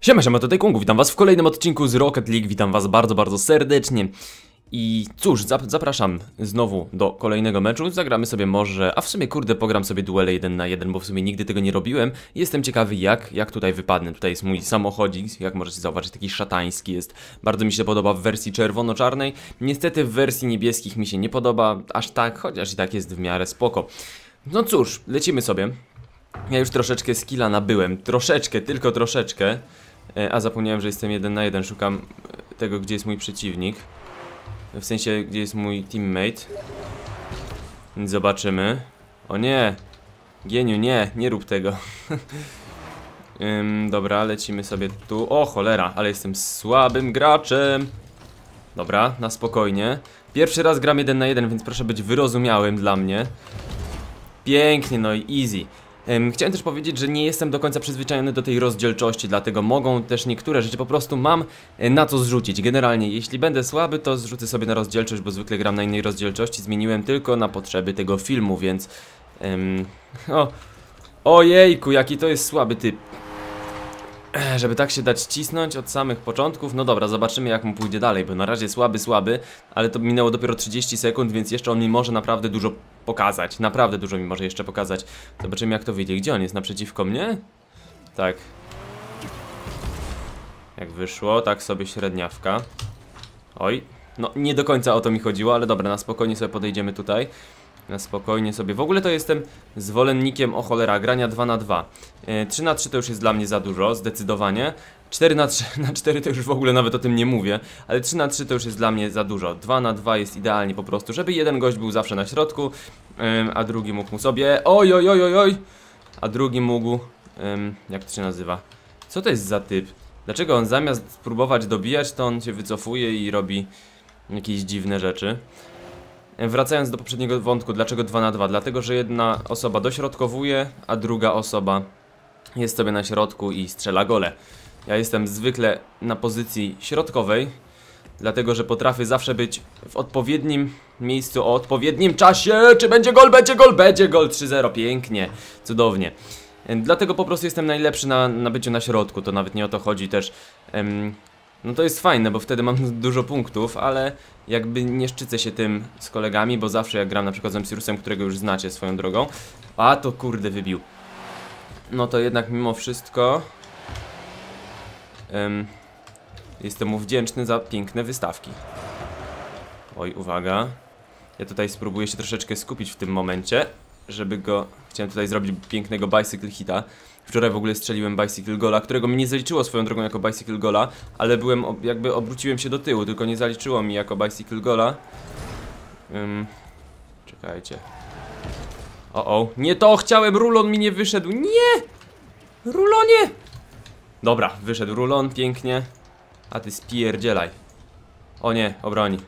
Siema, siema, tutaj Kungu, witam was w kolejnym odcinku z Rocket League, witam was bardzo, bardzo serdecznie. I cóż, zap zapraszam znowu do kolejnego meczu, zagramy sobie może, a w sumie kurde pogram sobie duele 1 na 1, bo w sumie nigdy tego nie robiłem. Jestem ciekawy jak, jak tutaj wypadnę, tutaj jest mój samochodzik, jak możecie zauważyć, taki szatański jest. Bardzo mi się podoba w wersji czerwono-czarnej, niestety w wersji niebieskich mi się nie podoba aż tak, chociaż i tak jest w miarę spoko. No cóż, lecimy sobie. Ja już troszeczkę skilla nabyłem, troszeczkę, tylko troszeczkę. E, A zapomniałem, że jestem jeden na jeden. Szukam e, tego, gdzie jest mój przeciwnik. W sensie, gdzie jest mój teammate. Zobaczymy. O nie! Gieniu, nie, nie rób tego. Ym, dobra, lecimy sobie tu. O cholera, ale jestem słabym graczem. Dobra, na spokojnie. Pierwszy raz gram jeden na jeden, więc proszę być wyrozumiałym dla mnie. Pięknie, no i easy. Em, Chciałem też powiedzieć, że nie jestem do końca przyzwyczajony do tej rozdzielczości, dlatego mogą też niektóre rzeczy po prostu mam e, na co zrzucić. Generalnie, jeśli będę słaby, to zrzucę sobie na rozdzielczość, bo zwykle gram na innej rozdzielczości. Zmieniłem tylko na potrzeby tego filmu, więc... em, o, ojejku, jaki to jest słaby typ. Żeby tak się dać cisnąć od samych początków, no dobra, zobaczymy jak mu pójdzie dalej, bo na razie słaby, słaby, ale to minęło dopiero 30 sekund, więc jeszcze on mi może naprawdę dużo pokazać, naprawdę dużo mi może jeszcze pokazać. Zobaczymy jak to wyjdzie, gdzie on jest, naprzeciwko mnie? Tak. Jak wyszło, tak sobie średniawka. Oj, no nie do końca o to mi chodziło, ale dobra, na spokojnie sobie podejdziemy tutaj. Na spokojnie sobie. W ogóle to jestem zwolennikiem o cholera grania 2 na 2. E, 3 na 3 to już jest dla mnie za dużo, zdecydowanie. 4 na 3 na 4 to już w ogóle nawet o tym nie mówię, ale 3 na 3 to już jest dla mnie za dużo. 2 na 2 jest idealnie po prostu, żeby jeden gość był zawsze na środku, a drugi mógł mu sobie. Oj, oj, oj, oj, oj! A drugi mógł. jak to się nazywa? Co to jest za typ? Dlaczego on zamiast spróbować dobijać, to on się wycofuje i robi jakieś dziwne rzeczy? Wracając do poprzedniego wątku, dlaczego 2 na 2? Dlatego, że jedna osoba dośrodkowuje, a druga osoba jest sobie na środku i strzela gole. Ja jestem zwykle na pozycji środkowej, dlatego że potrafię zawsze być w odpowiednim miejscu o odpowiednim czasie. Czy będzie gol? Będzie gol? Będzie gol 3-0. Pięknie, cudownie. Dlatego po prostu jestem najlepszy na, na byciu na środku, to nawet nie o to chodzi też. Em, no to jest fajne, bo wtedy mam dużo punktów, ale jakby nie szczycę się tym z kolegami, bo zawsze jak gram na przykład z Emsirusem, którego już znacie swoją drogą, a to kurde wybił. No to jednak mimo wszystko em, jestem mu wdzięczny za piękne wystawki. Oj, uwaga. Ja tutaj spróbuję się troszeczkę skupić w tym momencie, żeby go... Chciałem tutaj zrobić pięknego bicycle hita. Wczoraj w ogóle strzeliłem bicycle gola, którego mi nie zaliczyło swoją drogą jako bicycle gola, ale byłem, jakby obróciłem się do tyłu, tylko nie zaliczyło mi jako bicycle gola. Ym, czekajcie. O, o, nie to chciałem, rulon mi nie wyszedł, nie! Rulonie! Dobra, wyszedł rulon, pięknie. A ty spierdzielaj. O nie, obroni.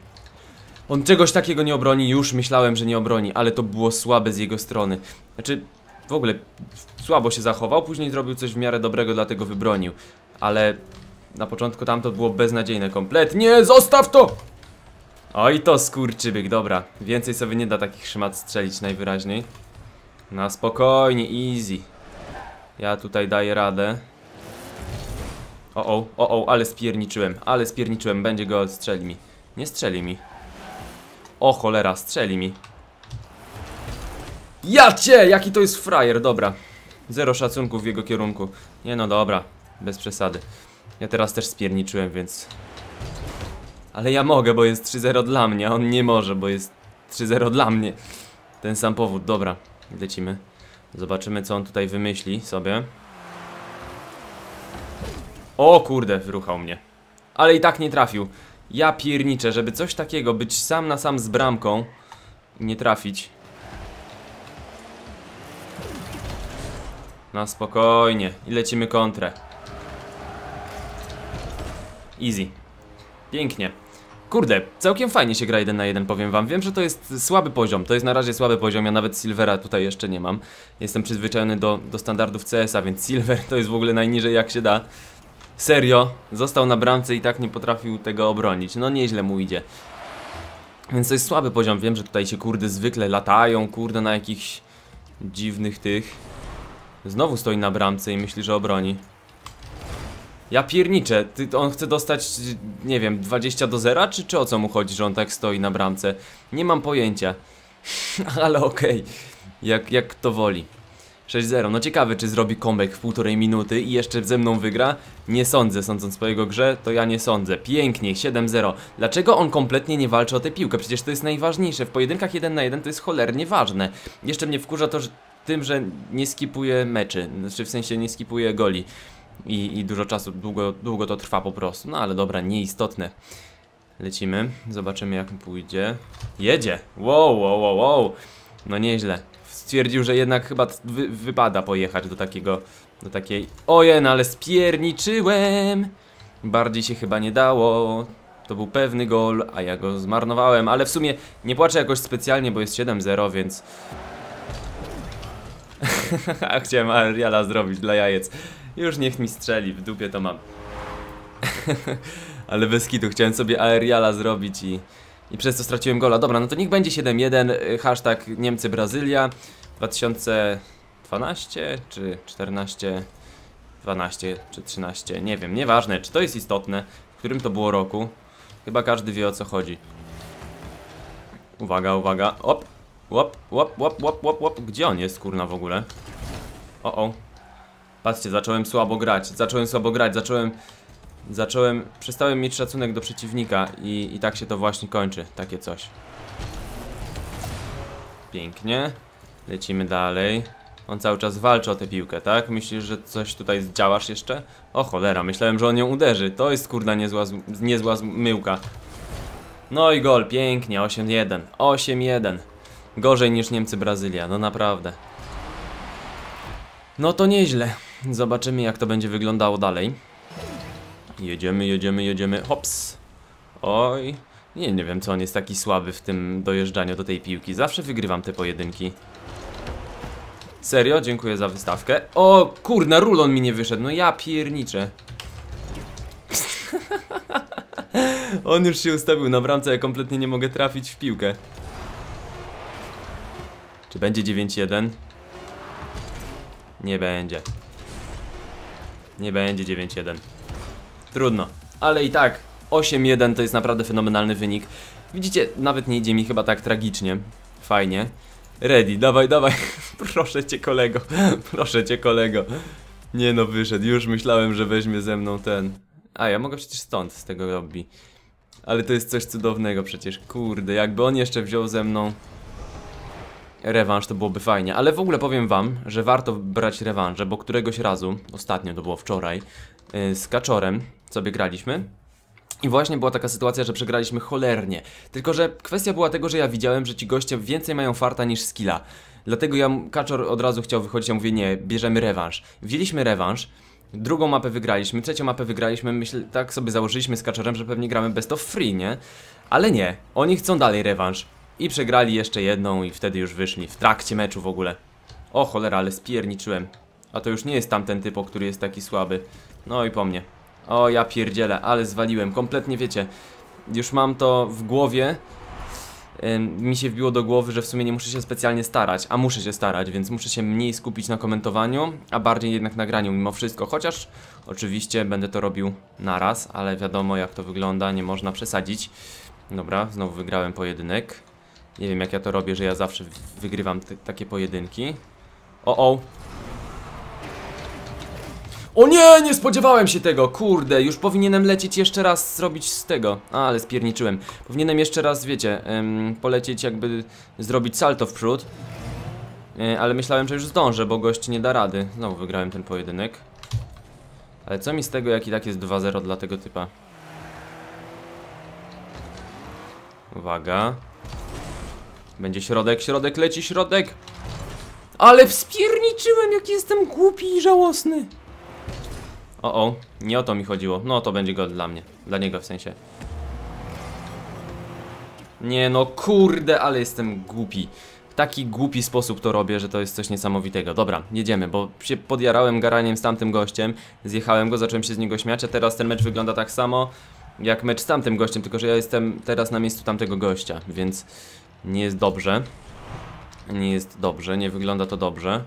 On czegoś takiego nie obroni, już myślałem, że nie obroni, ale to było słabe z jego strony. Znaczy, w ogóle słabo się zachował, później zrobił coś w miarę dobrego, dlatego wybronił. Ale na początku tamto było beznadziejne kompletnie. Zostaw to! Oj, to skurczybyk, dobra. Więcej sobie nie da takich szmat strzelić najwyraźniej. Na spokojnie, easy. Ja tutaj daję radę. O, o, o, o, ale spierniczyłem, ale spierniczyłem, będzie gol, strzeli mi. Nie strzeli mi. O cholera, strzeli mi. Ja cię! Jaki to jest frajer, dobra. Zero szacunku w jego kierunku. Nie no dobra, bez przesady. Ja teraz też spierniczyłem, więc... Ale ja mogę, bo jest 3-0 dla mnie, a on nie może, bo jest 3-0 dla mnie. Ten sam powód, dobra. Lecimy. Zobaczymy, co on tutaj wymyśli sobie. O kurde, wyruchał mnie. Ale i tak nie trafił. Ja pierniczę, żeby coś takiego, być sam na sam z bramką nie trafić. Na spokojnie. I lecimy kontrę. Easy. Pięknie. Kurde, całkiem fajnie się gra jeden na jeden, powiem wam. Wiem, że to jest słaby poziom, to jest na razie słaby poziom, ja nawet Silvera tutaj jeszcze nie mam. Jestem przyzwyczajony do, do standardów CS-a, więc Silver to jest w ogóle najniżej jak się da. Serio, został na bramce i tak nie potrafił tego obronić. No nieźle mu idzie. Więc to jest słaby poziom, wiem, że tutaj się kurde zwykle latają, kurde na jakichś dziwnych tych. Znowu stoi na bramce i myśli, że obroni. Ja pierniczę, ty, on chce dostać, nie wiem, 20 do 0, czy, czy o co mu chodzi, że on tak stoi na bramce? Nie mam pojęcia. Ale okej, jak, jak to woli. 6-0, no ciekawe czy zrobi comeback w półtorej minuty i jeszcze ze mną wygra? Nie sądzę, sądząc po jego grze, to ja nie sądzę. Pięknie, 7-0. Dlaczego on kompletnie nie walczy o tę piłkę? Przecież to jest najważniejsze. W pojedynkach 1 na 1 to jest cholernie ważne. Jeszcze mnie wkurza to, że tym, że nie skipuje meczy, znaczy w sensie nie skipuje goli. I, I dużo czasu, długo, długo to trwa po prostu. No ale dobra, nieistotne. Lecimy, zobaczymy jak pójdzie. Jedzie! Wow, wow, wow, wow. No nieźle. Stwierdził, że jednak chyba wy, wypada pojechać do takiego, do takiej... Ojen, ale spierniczyłem! Bardziej się chyba nie dało. To był pewny gol, a ja go zmarnowałem, ale w sumie nie płaczę jakoś specjalnie, bo jest 7-0, więc... A chciałem Ariala zrobić dla jajec. Już niech mi strzeli, w dupie to mam. Ale bez kitu, chciałem sobie Aeriala zrobić i, i przez to straciłem gola. Dobra, no to niech będzie 7-1, y, hashtag Niemcy-Brazylia 2012 czy 14, 12 czy 13, nie wiem, nieważne, czy to jest istotne, w którym to było roku. Chyba każdy wie o co chodzi. Uwaga, uwaga, op, łop, łop, łop, łop, łop, łop, gdzie on jest kurna w ogóle? O, o. Patrzcie, zacząłem słabo grać, zacząłem słabo grać, zacząłem... Zacząłem... Przestałem mieć szacunek do przeciwnika i, i tak się to właśnie kończy, takie coś. Pięknie. Lecimy dalej. On cały czas walczy o tę piłkę, tak? Myślisz, że coś tutaj zdziałasz jeszcze? O cholera, myślałem, że on ją uderzy. To jest kurna niezła, niezła myłka. No i gol, pięknie, 8-1. 8-1. Gorzej niż Niemcy-Brazylia, no naprawdę. No to nieźle. Zobaczymy jak to będzie wyglądało dalej. Jedziemy, jedziemy, jedziemy. Hops. Oj. Nie, nie wiem co on jest taki słaby w tym dojeżdżaniu do tej piłki. Zawsze wygrywam te pojedynki. Serio? Dziękuję za wystawkę. O kurna, rulon mi nie wyszedł. No ja pierniczę. on już się ustawił na bramce, ja kompletnie nie mogę trafić w piłkę. Czy będzie 9-1? Nie będzie. Nie będzie 9-1. Trudno. Ale i tak 8-1 to jest naprawdę fenomenalny wynik. Widzicie, nawet nie idzie mi chyba tak tragicznie. Fajnie. Ready, dawaj, dawaj. Proszę cię kolego. Proszę cię kolego. Nie no, wyszedł. Już myślałem, że weźmie ze mną ten. A, ja mogę przecież stąd, z tego lobby. Ale to jest coś cudownego przecież. Kurde, jakby on jeszcze wziął ze mną rewanż, to byłoby fajnie. Ale w ogóle powiem wam, że warto brać rewanże, bo któregoś razu, ostatnio to było wczoraj, yy, z Kaczorem sobie graliśmy. I właśnie była taka sytuacja, że przegraliśmy cholernie. Tylko, że kwestia była tego, że ja widziałem, że ci goście więcej mają farta niż skilla. Dlatego ja, Kaczor od razu chciał wychodzić, ja mówię, nie, bierzemy rewanż. Wzięliśmy rewanż, drugą mapę wygraliśmy, trzecią mapę wygraliśmy, myślę, tak sobie założyliśmy z Kaczorem, że pewnie gramy best of free, nie? Ale nie, oni chcą dalej rewanż. I przegrali jeszcze jedną i wtedy już wyszli, w trakcie meczu w ogóle. O cholera, ale spierniczyłem. A to już nie jest tamten typo, który jest taki słaby. No i po mnie. O ja pierdzielę, ale zwaliłem, kompletnie wiecie. Już mam to w głowie. Mi się wbiło do głowy, że w sumie nie muszę się specjalnie starać, a muszę się starać, więc muszę się mniej skupić na komentowaniu, a bardziej jednak na graniu mimo wszystko. Chociaż oczywiście będę to robił naraz, ale wiadomo jak to wygląda, nie można przesadzić. Dobra, znowu wygrałem pojedynek. Nie wiem jak ja to robię, że ja zawsze wygrywam takie pojedynki. O, o. O nie, nie spodziewałem się tego, kurde, już powinienem lecieć jeszcze raz zrobić z tego. A, ale spierniczyłem. Powinienem jeszcze raz, wiecie, em, polecieć jakby zrobić salto w przód. E, ale myślałem, że już zdążę, bo gość nie da rady. Znowu wygrałem ten pojedynek. Ale co mi z tego, jak i tak jest 2-0 dla tego typa? Uwaga. Będzie środek, środek, leci środek. Ale wspierniczyłem, jak jestem głupi i żałosny. O, o, nie o to mi chodziło. No to będzie gol dla mnie. Dla niego w sensie. Nie no, kurde, ale jestem głupi. W taki głupi sposób to robię, że to jest coś niesamowitego. Dobra, jedziemy, bo się podjarałem garaniem z tamtym gościem. Zjechałem go, zacząłem się z niego śmiać, a teraz ten mecz wygląda tak samo jak mecz z tamtym gościem, tylko że ja jestem teraz na miejscu tamtego gościa, więc nie jest dobrze. Nie jest dobrze, nie wygląda to dobrze.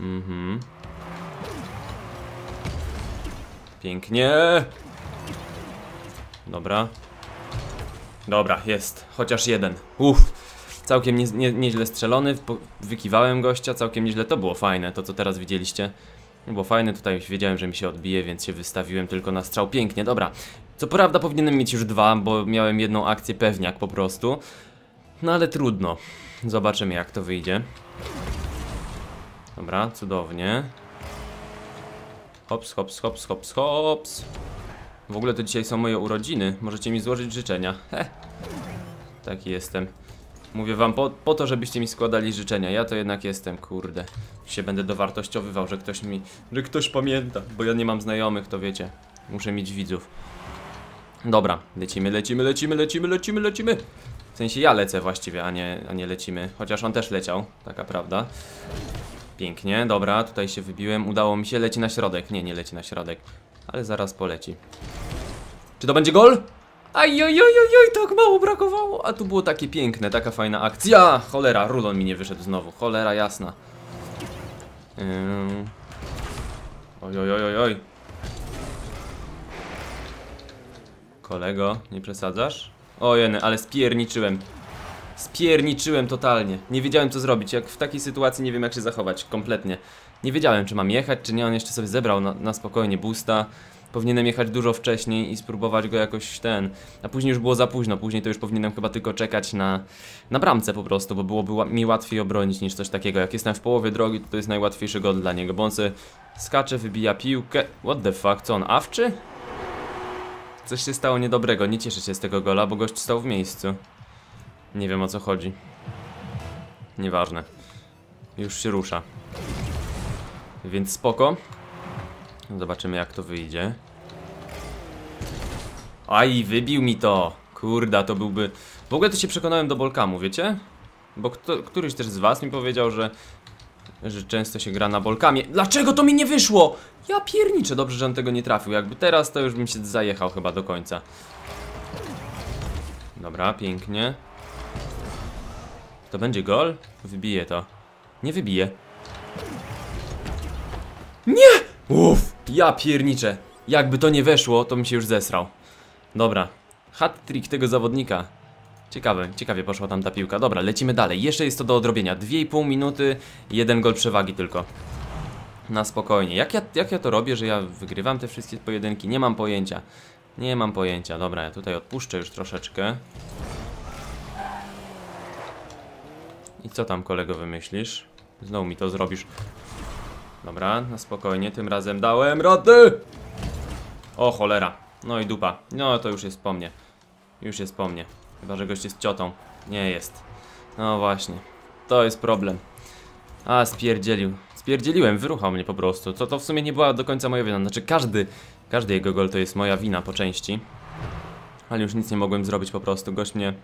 Mhm. Pięknie. Dobra. Dobra, jest. Chociaż jeden. Uff. Całkiem nie, nie, nieźle strzelony. Wykiwałem gościa, całkiem nieźle. To było fajne, to co teraz widzieliście. Było fajne, tutaj już wiedziałem, że mi się odbije, więc się wystawiłem tylko na strzał. Pięknie, dobra. Co prawda powinienem mieć już dwa, bo miałem jedną akcję pewniak po prostu. No ale trudno. Zobaczymy jak to wyjdzie. Dobra, cudownie. Hops, hops, hops, hops, hops. W ogóle to dzisiaj są moje urodziny. Możecie mi złożyć życzenia. Heh. Taki jestem. Mówię wam po, po to, żebyście mi składali życzenia. Ja to jednak jestem, kurde. Się będę dowartościowywał, że ktoś mi. że ktoś pamięta. Bo ja nie mam znajomych, to wiecie. Muszę mieć widzów. Dobra, lecimy, lecimy, lecimy, lecimy, lecimy, lecimy. W sensie ja lecę właściwie, a nie, a nie lecimy. Chociaż on też leciał, taka prawda. Pięknie, dobra, tutaj się wybiłem. Udało mi się, leci na środek. Nie, nie leci na środek, ale zaraz poleci. Czy to będzie gol? Ajajajajaj, tak mało brakowało. A tu było takie piękne, taka fajna akcja. Cholera, rulon mi nie wyszedł znowu. Cholera jasna. Yy... Oj, oj, oj, oj, oj. Kolego, nie przesadzasz? O jeny, ale spierniczyłem. Spierniczyłem totalnie. Nie wiedziałem co zrobić. Jak w takiej sytuacji nie wiem jak się zachować. Kompletnie. Nie wiedziałem czy mam jechać, czy nie. On jeszcze sobie zebrał na, na spokojnie boosta. Powinienem jechać dużo wcześniej i spróbować go jakoś ten. A później już było za późno. Później to już powinienem chyba tylko czekać na, na bramce po prostu, bo byłoby mi łatwiej obronić niż coś takiego. Jak jestem w połowie drogi, to to jest najłatwiejszy gol dla niego, bo on sobie skacze, wybija piłkę. What the fuck, co on awczy? Coś się stało niedobrego, nie cieszę się z tego gola, bo gość stał w miejscu. Nie wiem o co chodzi. Nieważne. Już się rusza. Więc spoko. Zobaczymy jak to wyjdzie. Aj, wybił mi to! Kurda, to byłby... W ogóle to się przekonałem do Bolkamu, wiecie? Bo kto, któryś też z was mi powiedział, że... Że często się gra na Bolkamie. Dlaczego to mi nie wyszło? Ja pierniczę, dobrze, że on tego nie trafił. Jakby teraz, to już bym się zajechał chyba do końca. Dobra, pięknie. To będzie gol? Wybije to. Nie wybije. Nie! Uff, ja pierniczę. Jakby to nie weszło, to bym się już zesrał. Dobra. Hat-trick tego zawodnika. Ciekawe, ciekawie poszła tam ta piłka. Dobra, lecimy dalej. Jeszcze jest to do odrobienia. 2,5 minuty, jeden gol przewagi tylko. Na spokojnie. Jak ja, jak ja to robię, że ja wygrywam te wszystkie pojedynki? Nie mam pojęcia. Nie mam pojęcia. Dobra, ja tutaj odpuszczę już troszeczkę. I co tam kolego wymyślisz? Znowu mi to zrobisz. Dobra, na spokojnie, tym razem dałem radę! O cholera, no i dupa. No to już jest po mnie. Już jest po mnie. Chyba, że gość jest ciotą. Nie jest. No właśnie, to jest problem. A, spierdzielił. Spierdzieliłem, wyruchał mnie po prostu. To, to w sumie nie była do końca moja wina. Znaczy każdy, każdy jego gol to jest moja wina po części. Ale już nic nie mogłem zrobić po prostu. Gość mnie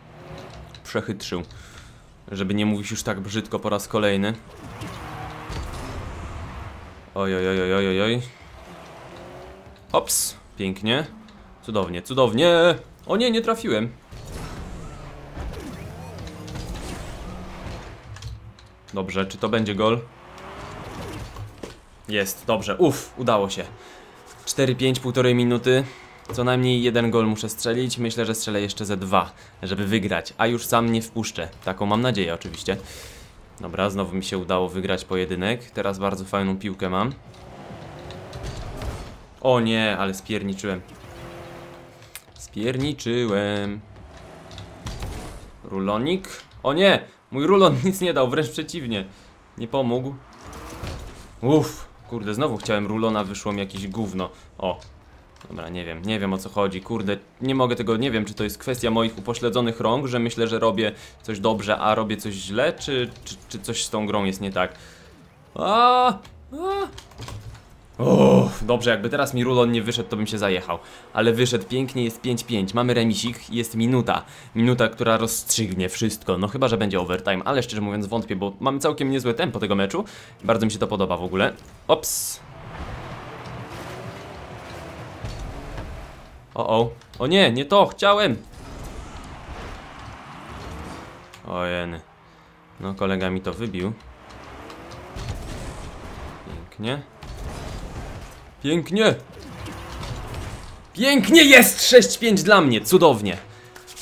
przechytrzył. Żeby nie mówić już tak brzydko po raz kolejny. Oj, oj, oj, oj, oj, oj. Hops, pięknie. Cudownie, cudownie. O nie, nie trafiłem. Dobrze, czy to będzie gol? Jest, dobrze, uff, udało się. 4-5, półtorej minuty. Co najmniej jeden gol muszę strzelić. Myślę, że strzelę jeszcze ze dwa, żeby wygrać. A już sam nie wpuszczę. Taką mam nadzieję, oczywiście. Dobra, znowu mi się udało wygrać pojedynek. Teraz bardzo fajną piłkę mam. O nie, ale spierniczyłem. Spierniczyłem. Rulonik? O nie! Mój rulon nic nie dał, wręcz przeciwnie. Nie pomógł. Uff, kurde, znowu chciałem rulona, wyszło mi jakieś gówno. O. Dobra, nie wiem, nie wiem o co chodzi, kurde, nie mogę tego, nie wiem, czy to jest kwestia moich upośledzonych rąk, że myślę, że robię coś dobrze, a robię coś źle, czy, czy, czy coś z tą grą jest nie tak. A, a. Uff, dobrze, jakby teraz mi rulon nie wyszedł, to bym się zajechał. Ale wyszedł pięknie, jest 5-5. Mamy remisik, jest minuta. Minuta, która rozstrzygnie wszystko. No chyba, że będzie overtime, ale szczerze mówiąc wątpię, bo mamy całkiem niezłe tempo tego meczu. Bardzo mi się to podoba w ogóle. Ops. O, o. O nie, nie to, chciałem. Ojeny. No, kolega mi to wybił. Pięknie. Pięknie! Pięknie jest! 6-5 dla mnie, cudownie.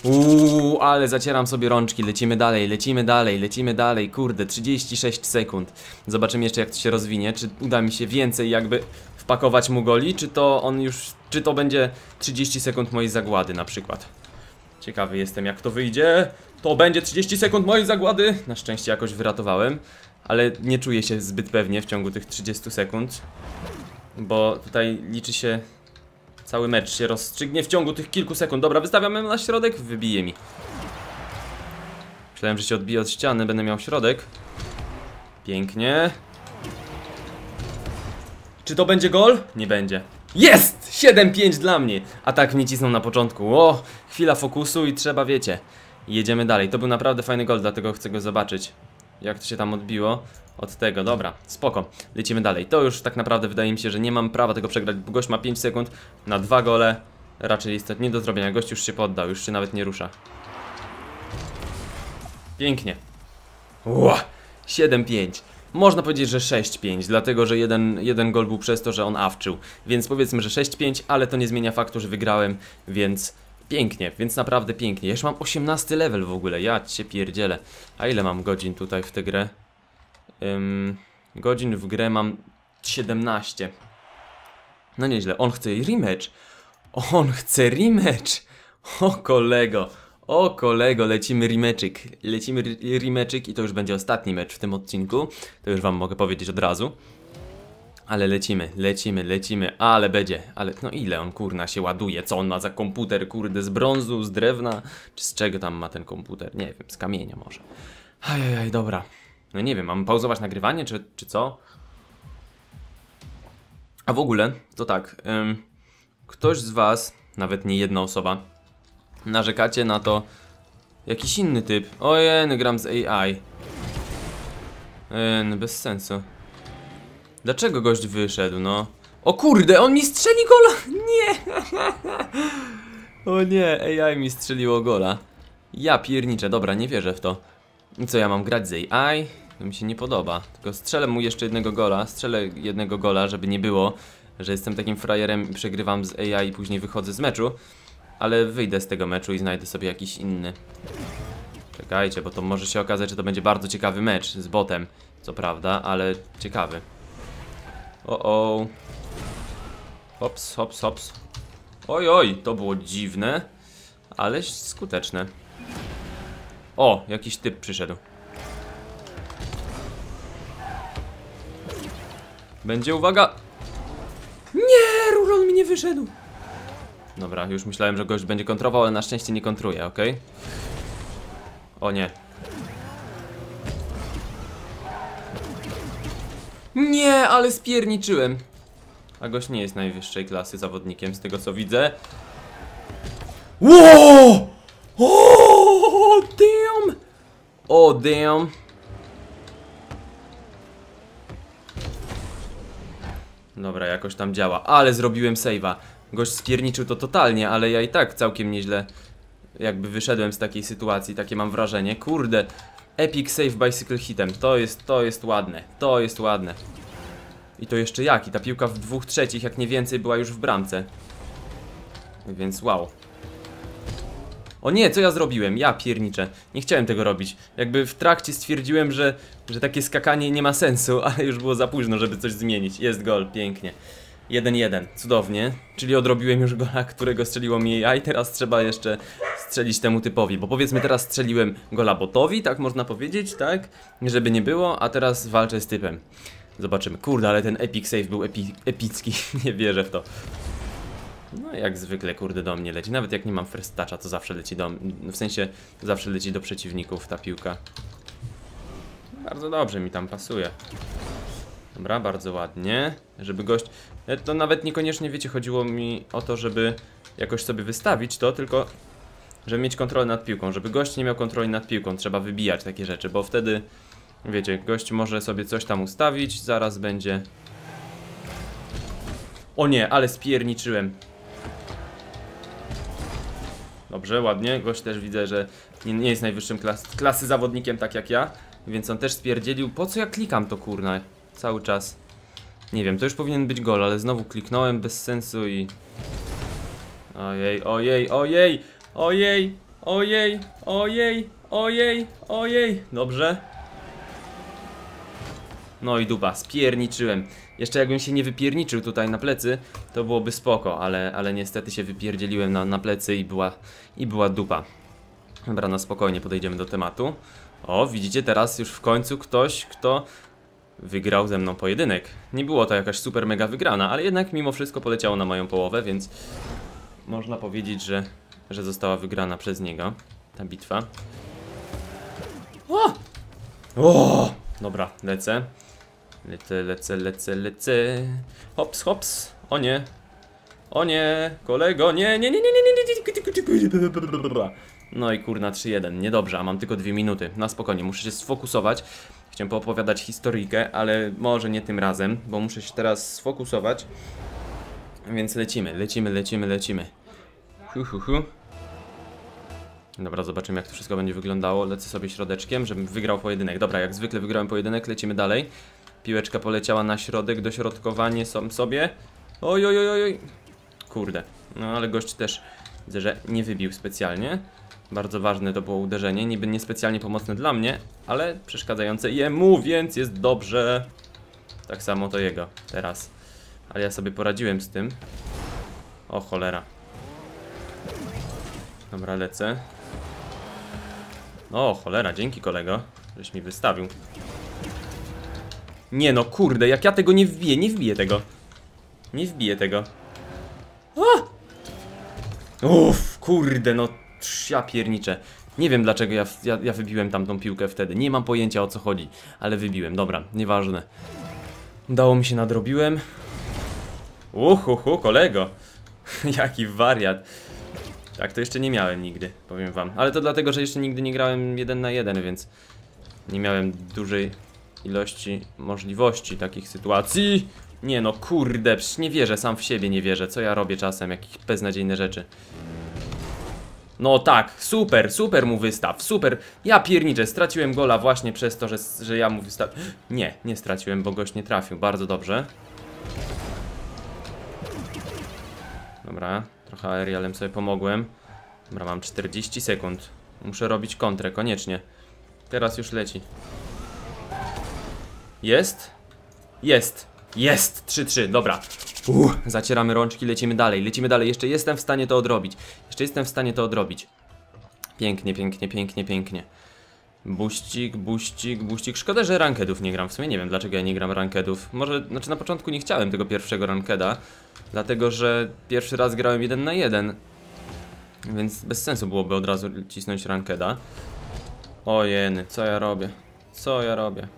Uuu, ale zacieram sobie rączki, lecimy dalej, lecimy dalej, lecimy dalej, kurde, 36 sekund. Zobaczymy jeszcze jak to się rozwinie, czy uda mi się więcej jakby wpakować mu goli, czy to on już, czy to będzie 30 sekund mojej zagłady na przykład. Ciekawy jestem jak to wyjdzie. To będzie 30 sekund mojej zagłady. Na szczęście jakoś wyratowałem, ale nie czuję się zbyt pewnie w ciągu tych 30 sekund. Bo tutaj liczy się Cały mecz się rozstrzygnie w ciągu tych kilku sekund. Dobra, wystawiamy na środek, wybije mi. Myślałem, że się odbije od ściany, będę miał środek. Pięknie. Czy to będzie gol? Nie będzie. Jest! 7-5 dla mnie. A tak mnie cisną na początku. O, chwila fokusu i trzeba, wiecie. Jedziemy dalej. To był naprawdę fajny gol, dlatego chcę go zobaczyć. Jak to się tam odbiło od tego, dobra, spoko, lecimy dalej. To już tak naprawdę wydaje mi się, że nie mam prawa tego przegrać, bo gość ma 5 sekund na dwa gole. Raczej jest nie do zrobienia, gość już się poddał, już się nawet nie rusza. Pięknie. Ła, 7-5. Można powiedzieć, że 6-5, dlatego że jeden, jeden gol był przez to, że on awczył. Więc powiedzmy, że 6-5, ale to nie zmienia faktu, że wygrałem, więc pięknie, więc naprawdę pięknie. Ja już mam 18 level w ogóle, ja cię pierdzielę. A ile mam godzin tutaj w tę grę? Ym, godzin w grę mam 17. No nieźle. On chce rematch. On chce rematch. O kolego. O kolego, lecimy rematchik. Lecimy rematchik i to już będzie ostatni mecz w tym odcinku. To już wam mogę powiedzieć od razu. Ale lecimy, lecimy, lecimy, ale będzie, ale no ile on kurna się ładuje, co on ma za komputer, kurde, z brązu, z drewna, czy z czego tam ma ten komputer, nie wiem, z kamienia może. Ajajaj, dobra, no nie wiem, mam pauzować nagrywanie, czy, czy co? A w ogóle, to tak, ym, ktoś z was, nawet nie jedna osoba, narzekacie na to, jakiś inny typ. Ojej, gram z AI. Yy, bez sensu. Dlaczego gość wyszedł, no? O kurde, on mi strzeli gola! Nie! o nie, AI mi strzeliło gola. Ja pierniczę, dobra, nie wierzę w to. I co, ja mam grać z AI? To mi się nie podoba. Tylko strzelę mu jeszcze jednego gola. Strzelę jednego gola, żeby nie było, że jestem takim frajerem i przegrywam z AI i później wychodzę z meczu. Ale wyjdę z tego meczu i znajdę sobie jakiś inny. Czekajcie, bo to może się okazać, że to będzie bardzo ciekawy mecz z botem. Co prawda, ale ciekawy. O, o. Hops, hops, hops. Oj, oj, to było dziwne, ale skuteczne. O, jakiś typ przyszedł. Będzie uwaga. Nie, Rurol mi nie wyszedł. Dobra, już myślałem, że gość będzie kontrował, ale na szczęście nie kontruje, ok? O nie. Nie, ale spierniczyłem. A gość nie jest najwyższej klasy zawodnikiem, z tego co widzę. Wow! O, damn! O, damn! Dobra, jakoś tam działa, ale zrobiłem save'a. Gość spierniczył to totalnie, ale ja i tak całkiem nieźle jakby wyszedłem z takiej sytuacji, takie mam wrażenie. Kurde, epic save bicycle hitem, to jest, to jest ładne, to jest ładne. I to jeszcze jak, i ta piłka w dwóch trzecich, jak nie więcej, była już w bramce. Więc wow. O nie, co ja zrobiłem? Ja pierniczę. Nie chciałem tego robić. Jakby w trakcie stwierdziłem, że, że takie skakanie nie ma sensu, ale już było za późno, żeby coś zmienić. Jest gol, pięknie. 1-1, cudownie. Czyli odrobiłem już gola, którego strzeliło mi a i teraz trzeba jeszcze strzelić temu typowi. Bo powiedzmy teraz strzeliłem gola botowi, tak można powiedzieć, tak? Żeby nie było, a teraz walczę z typem. Zobaczymy. Kurde, ale ten epic save był epi epicki. nie wierzę w to. No jak zwykle kurde do mnie leci, nawet jak nie mam first toucha to zawsze leci do w sensie zawsze leci do przeciwników ta piłka. Bardzo dobrze mi tam pasuje. Dobra, bardzo ładnie, żeby gość, e, to nawet niekoniecznie wiecie, chodziło mi o to, żeby jakoś sobie wystawić to, tylko żeby mieć kontrolę nad piłką, żeby gość nie miał kontroli nad piłką, trzeba wybijać takie rzeczy, bo wtedy wiecie, gość może sobie coś tam ustawić, zaraz będzie o nie, ale spierniczyłem Dobrze, ładnie. Gość też widzę, że nie, nie jest najwyższym klas klasy zawodnikiem, tak jak ja. Więc on też spierdzielił. Po co ja klikam to kurna? Cały czas. Nie wiem, to już powinien być gol, ale znowu kliknąłem bez sensu i... Ojej, ojej, ojej, ojej, ojej, ojej, ojej, ojej. Dobrze. No i dupa, spierniczyłem. Jeszcze jakbym się nie wypierniczył tutaj na plecy, to byłoby spoko, ale, ale niestety się wypierdzieliłem na, na plecy i była, i była dupa. Dobra, na spokojnie podejdziemy do tematu. O, widzicie teraz już w końcu ktoś, kto wygrał ze mną pojedynek. Nie było to jakaś super mega wygrana, ale jednak mimo wszystko poleciało na moją połowę, więc można powiedzieć, że, że została wygrana przez niego ta bitwa. O! o! Dobra, lecę. Lecę, lecę, lecę, lecę. Hops, hops. O nie. O nie, kolego, nie, nie, nie, nie, nie, nie, nie, nie. No i kurna 3-1, niedobrze, a mam tylko dwie minuty. Na spokojnie, muszę się sfokusować. Chciałem poopowiadać historyjkę, ale może nie tym razem, bo muszę się teraz sfokusować. Więc lecimy, lecimy, lecimy, lecimy. Hu, hu, hu. Dobra, zobaczymy jak to wszystko będzie wyglądało. Lecę sobie środeczkiem, żebym wygrał pojedynek. Dobra, jak zwykle wygrałem pojedynek, lecimy dalej. Piłeczka poleciała na środek, dośrodkowanie sam sobie. Oj, oj, oj, oj. Kurde. No ale gość też widzę, że nie wybił specjalnie. Bardzo ważne to było uderzenie, niby niespecjalnie pomocne dla mnie, ale przeszkadzające jemu, więc jest dobrze. Tak samo to jego teraz. Ale ja sobie poradziłem z tym. O cholera. Dobra, lecę. O cholera, dzięki kolego, żeś mi wystawił. Nie no, kurde, jak ja tego nie wbiję, nie wbiję tego. Nie wbiję tego. Uff, kurde, no ja pierniczę. Nie wiem dlaczego ja, ja, ja wybiłem tamtą piłkę wtedy. Nie mam pojęcia o co chodzi, ale wybiłem. Dobra, nieważne. Udało mi się, nadrobiłem. Uhuhu, kolego. Jaki wariat. Tak, to jeszcze nie miałem nigdy, powiem wam. Ale to dlatego, że jeszcze nigdy nie grałem jeden na jeden, więc nie miałem dużej ilości możliwości takich sytuacji. Nie no, kurde, przecież nie wierzę, sam w siebie nie wierzę. Co ja robię czasem, jakieś beznadziejne rzeczy. No tak, super, super mu wystaw, super. Ja pierniczę, straciłem gola właśnie przez to, że, że ja mu wystaw... Nie, nie straciłem, bo gość nie trafił, bardzo dobrze. Dobra, trochę aerialem sobie pomogłem. Dobra, mam 40 sekund. Muszę robić kontrę, koniecznie. Teraz już leci. Jest? Jest. Jest! 3-3, dobra. Uh, zacieramy rączki, lecimy dalej, lecimy dalej. Jeszcze jestem w stanie to odrobić. Jeszcze jestem w stanie to odrobić. Pięknie, pięknie, pięknie, pięknie. Buścik, buścik, buścik. Szkoda, że rankedów nie gram. W sumie nie wiem, dlaczego ja nie gram rankedów. Może, znaczy na początku nie chciałem tego pierwszego rankeda. Dlatego, że pierwszy raz grałem jeden na jeden. Więc bez sensu byłoby od razu cisnąć rankeda. O jeny, co ja robię? Co ja robię?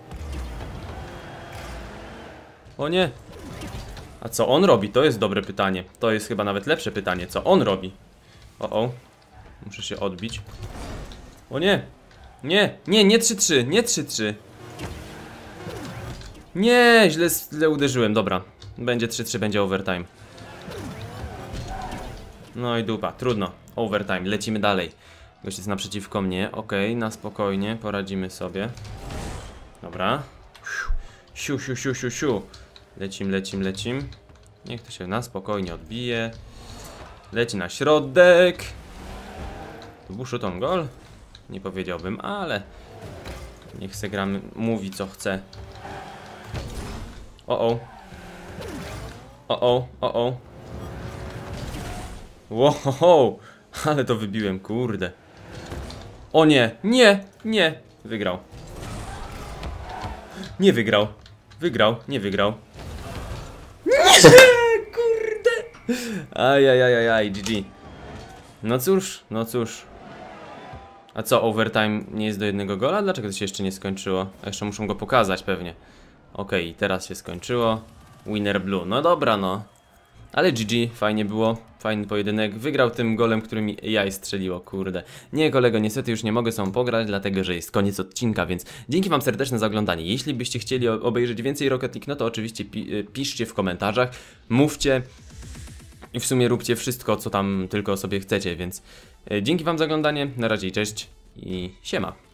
O nie! A co on robi? To jest dobre pytanie. To jest chyba nawet lepsze pytanie. Co on robi? O, o. Muszę się odbić. O nie! Nie! Nie, nie 3-3! Nie 3-3! Nie! Źle, źle uderzyłem. Dobra. Będzie 3-3, będzie overtime. No i dupa. Trudno. Overtime. Lecimy dalej. Gość jest naprzeciwko mnie. Okej, okay, na spokojnie. Poradzimy sobie. Dobra. Siu, siu, siu, siu, siu. Lecim, lecim, lecim. Niech to się na spokojnie odbije. Leci na środek. Buszu on gol? Nie powiedziałbym, ale niech se gram mówi co chce. O o. O o, o o. Wow, ale to wybiłem, kurde. O nie, nie, nie. Wygrał. Nie wygrał. Wygrał, nie wygrał. Kurde! Ajajajajaj, GG. No cóż, no cóż. A co, overtime nie jest do jednego gola? Dlaczego to się jeszcze nie skończyło? A jeszcze muszą go pokazać pewnie. Okej, okay, teraz się skończyło. Winner Blue. No dobra, no. Ale GG, fajnie było, fajny pojedynek. Wygrał tym golem, który mi jaj strzeliło, kurde. Nie, kolego, niestety już nie mogę z pograć, dlatego że jest koniec odcinka, więc dzięki wam serdeczne za oglądanie. Jeśli byście chcieli obejrzeć więcej Rocket League, no to oczywiście pi y, piszcie w komentarzach, mówcie i w sumie róbcie wszystko, co tam tylko sobie chcecie, więc y, dzięki wam za oglądanie, na razie cześć i siema.